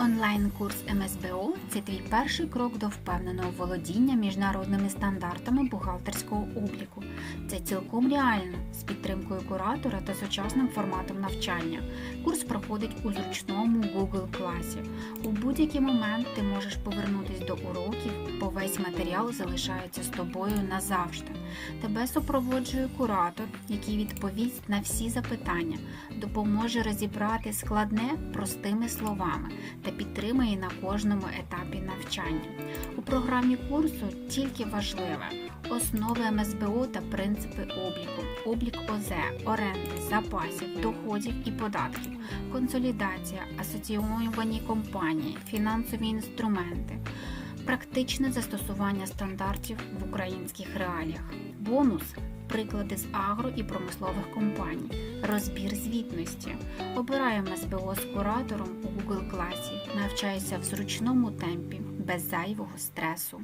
Онлайн-курс МСБО це твій перший крок до впевненого володіння міжнародними стандартами бухгалтерського обліку. Це цілком реально з підтримкою куратора та сучасним форматом навчання. Курс проходить у зручному Google класі. У будь-який момент ти можеш повернутись до уроків, бо весь матеріал залишається з тобою назавжди. Тебе супроводжує куратор, який відповість на всі запитання, допоможе розібрати складне простими словами та підтримує на кожному етапі навчання. У програмі курсу тільки важливе основи МСБО та принципи обліку, облік ОЗ, оренди, запасів, доходів і податків, консолідація, асоційовані компанії, фінансові інструменти, практичне застосування стандартів в українських реаліях, бонус. Приклади з агро і промислових компаній, розбір звітності. Обираємо СБО з куратором у Google класі, навчайся в зручному темпі, без зайвого стресу.